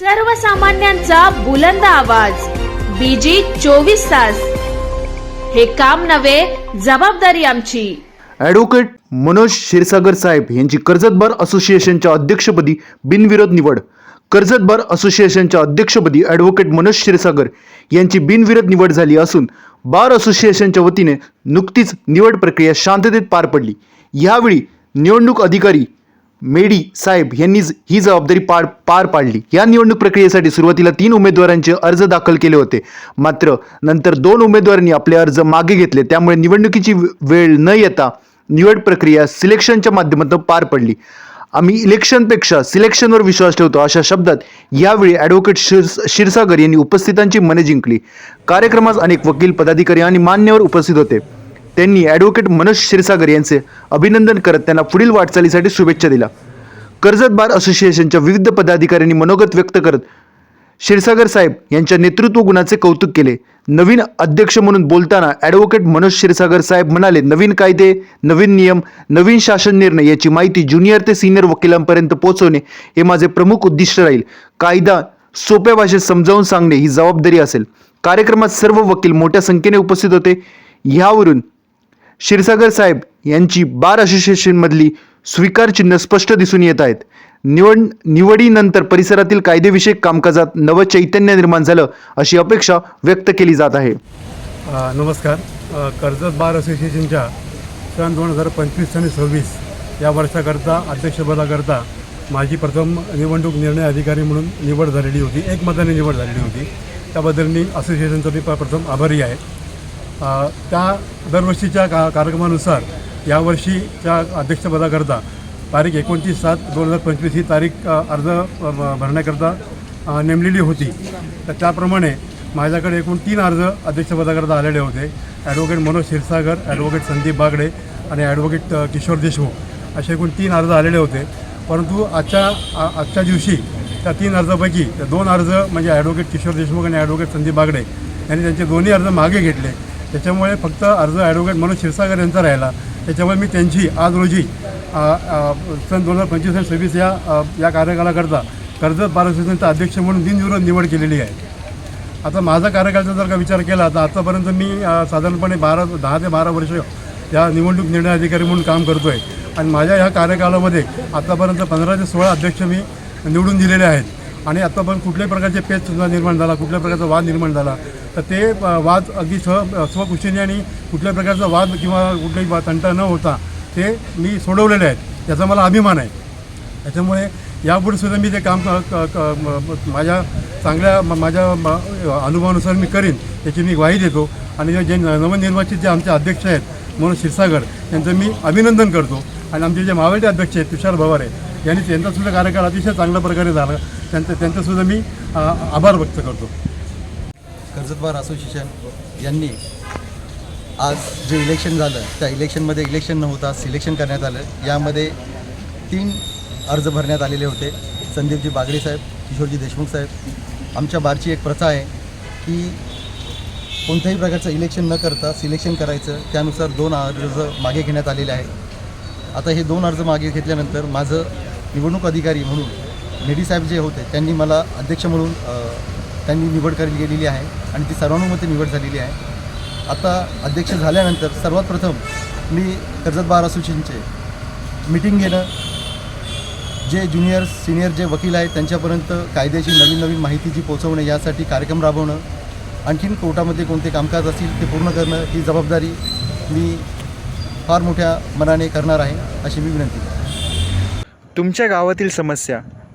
सर्वसामान्यांचा बुलंद आवाज. बीजी चोवीस तास. हे काम नव्हे जबाबदारी आमची. ॲडव्होकेट मनोज क्षीरसागर साहेब यांची कर्जतभर असोसिएशनच्या अध्यक्षपदी बिनविरोध निवड. कर्जतभर असोसिएशनच्या अध्यक्षपदी ॲडव्होकेट मनोज क्षीरसागर यांची बिनविरोध निवड झाली असून बार असोसिएशनच्या वतीने नुकतीच निवड प्रक्रिया शांततेत पार पडली. यावेळी निवडणूक अधिकारी मेडी साहेब यांनी ही जबाबदारी पार पार पाडली. या निवडणूक प्रक्रियेसाठी सुरुवातीला तीन उमेदवारांचे अर्ज दाखल केले होते. मात्र नंतर दोन उमेदवारांनी आपले अर्ज मागे घेतले. त्यामुळे निवडणुकीची वेळ न येता निवड प्रक्रिया सिलेक्शनच्या माध्यमातून पार पडली. आम्ही इलेक्शनपेक्षा सिलेक्शनवर विश्वास ठेवतो अशा शब्दात यावेळी ॲडव्होकेट शिर क्षीरसागर यांनी उपस्थितांची मने जिंकली. कार्यक्रमास अनेक वकील पदाधिकारी आणि मान्यवर उपस्थित होते. त्यांनी ॲडव्होकेट मनोज क्षीरसागर यांचे अभिनंदन करत त्यांना पुढील वाटचालीसाठी शुभेच्छा दिल्या. कर्जत बार असोसिएशनच्या विविध पदाधिकाऱ्यांनी मनोगत व्यक्त करत क्षीरसागर साहेब यांच्या नेतृत्व गुणाचे कौतुक केले. नवीन अध्यक्ष म्हणून बोलताना ॲडव्होकेट मनोज क्षीरसागर साहेब म्हणाले नवीन कायदे नवीन नियम नवीन शासन निर्णय याची माहिती ज्युनियर ते सिनियर वकिलांपर्यंत पोहोचवणे हे माझे प्रमुख उद्दिष्ट राहील. कायदा सोप्या भाषेत समजावून सांगणे ही जबाबदारी असेल. कार्यक्रमात सर्व वकील मोठ्या संख्येने उपस्थित होते. ह्यावरून क्षीरसागर साहेब यांची बार असोसिएशनमधली स्वीकार चिन्ह स्पष्ट दिसून येत आहेत. निवड निवडीनंतर परिसरातील कायदेविषयक कामकाजात नवं चैतन्य निर्माण झालं अशी अपेक्षा व्यक्त केली जात आहे. नमस्कार. कर्जत बार असोसिएशनच्या सन दोन हजार पंचवीस आणि सव्वीस या वर्षाकरता अध्यक्षपदाकरता माझी प्रथम निवडणूक निर्णय अधिकारी म्हणून निवड झालेली होती. एक मताने निवड झालेली होती. त्याबद्दल मी असोसिएशनचा मी प्रथम आभारी आहे. त्या दरवर्षीच्या का कार्यक्रमानुसार यावर्षीच्या अध्यक्षपदाकरता तारीख एकोणतीस सात दोन हजार पंचवीस ही तारीख अर्ज भरण्याकरता नेमलेली होती. तर त्याप्रमाणे माझ्याकडे एकूण तीन अर्ज अध्यक्षपदाकरता आलेले होते. ॲडव्होकेट मनोज क्षीरसागर ॲडव्होकेट संदीप बागडे आणि ॲडव्होकेट किशोर देशमुख. असे एकूण तीन अर्ज आलेले होते. परंतु आजच्या आजच्या दिवशी त्या तीन अर्जापैकी दोन अर्ज म्हणजे ॲडव्होकेट किशोर देशमुख आणि ॲडव्होकेट संदीप बागडे यांनी त्यांचे दोन्ही अर्ज मागे घेतले. त्याच्यामुळे फक्त अर्ज ॲडव्होकेट मनोज क्षीरसागर यांचा राहिला. त्याच्यामुळे मी त्यांची आज रोजी सन दोन हजार पंचवीस आणि सव्वीस या या कार्यकालाकरता कर्जत बार असोसिएशनचा अध्यक्ष म्हणून बिनविरोध निवड केलेली आहे. आता माझा कार्यकाळाचा जर का विचार केला तर आतापर्यंत मी साधारणपणे बारा दहा ते बारा वर्ष या निवडणूक निर्णय अधिकारी म्हणून काम करतो आहे आणि माझ्या ह्या कार्यकालामध्ये आतापर्यंत पंधरा ते सोळा अध्यक्ष मी निवडून दिलेले आहेत. आणि आतापर्यंत कुठल्याही प्रकारचे पेच सुद्धा निर्माण झाला कुठल्या प्रकारचा वाद निर्माण झाला. तर ते वाद अगदी स्व स्वखुशीने आणि कुठल्या प्रकारचा वाद किंवा कुठलाही वा- तंटा न होता ते मी सोडवलेले आहेत. याचा मला अभिमान आहे. त्याच्यामुळे यापुढे सुद्धा मी ते काम क- माझ्या चांगल्या म- माझ्या अनुभवानुसार मी करीन त्याची मी ग्वाही देतो. आणि जे- जे नवनिर्वाचित जे आमचे अध्यक्ष आहेत मनोज क्षीरसागर यांचं मी अभिनंदन करतो. आणि आमचे जे मावळते अध्यक्ष आहेत तुषार भवारे यांनी त्यांचासुद्धा कार्यकाळ अतिशय चांगल्या प्रकारे झाला. त्यांचं त्यांचासुद्धा मी आभार व्यक्त करतो. कर्जतवार असोसिएशन यांनी आज जे इलेक्शन झालं त्या इलेक्शनमध्ये इलेक्शन न होता सिलेक्शन करण्यात आलं. यामध्ये तीन अर्ज भरण्यात आलेले होते. संदीपजी बागडे साहेब किशोरजी देशमुख साहेब. आमच्या बारची एक प्रथा आहे की कोणत्याही प्रकारचं इलेक्शन न करता सिलेक्शन करायचं. त्यानुसार दोन अर्ज मागे घेण्यात आलेले आहेत. आता हे दोन अर्ज मागे घेतल्यानंतर माझं निवडणूक अधिकारी म्हणून नेडी साहेब जे होते त्यांनी मला अध्यक्ष म्हणून त्यांनी निवड केली गेलेली आहे आणि ती सर्वानुमते निवड झालेली आहे. आता अध्यक्ष झाल्यानंतर सर्वात प्रथम मी कर्जत बार असोसिएशनचे मिटिंग घेणं जे ज्युनियर सिनियर जे वकील आहेत त्यांच्यापर्यंत कायद्याची नवीन नवीन माहिती जी पोचवणं यासाठी कार्यक्रम राबवणं आणखीन कोर्टामध्ये कोणते कामकाज असतील ते पूर्ण करणं ही जबाबदारी मी फार मोठ्या मनाने करणार आहे अशी मी विनंती तुमच्या गावातील समस्या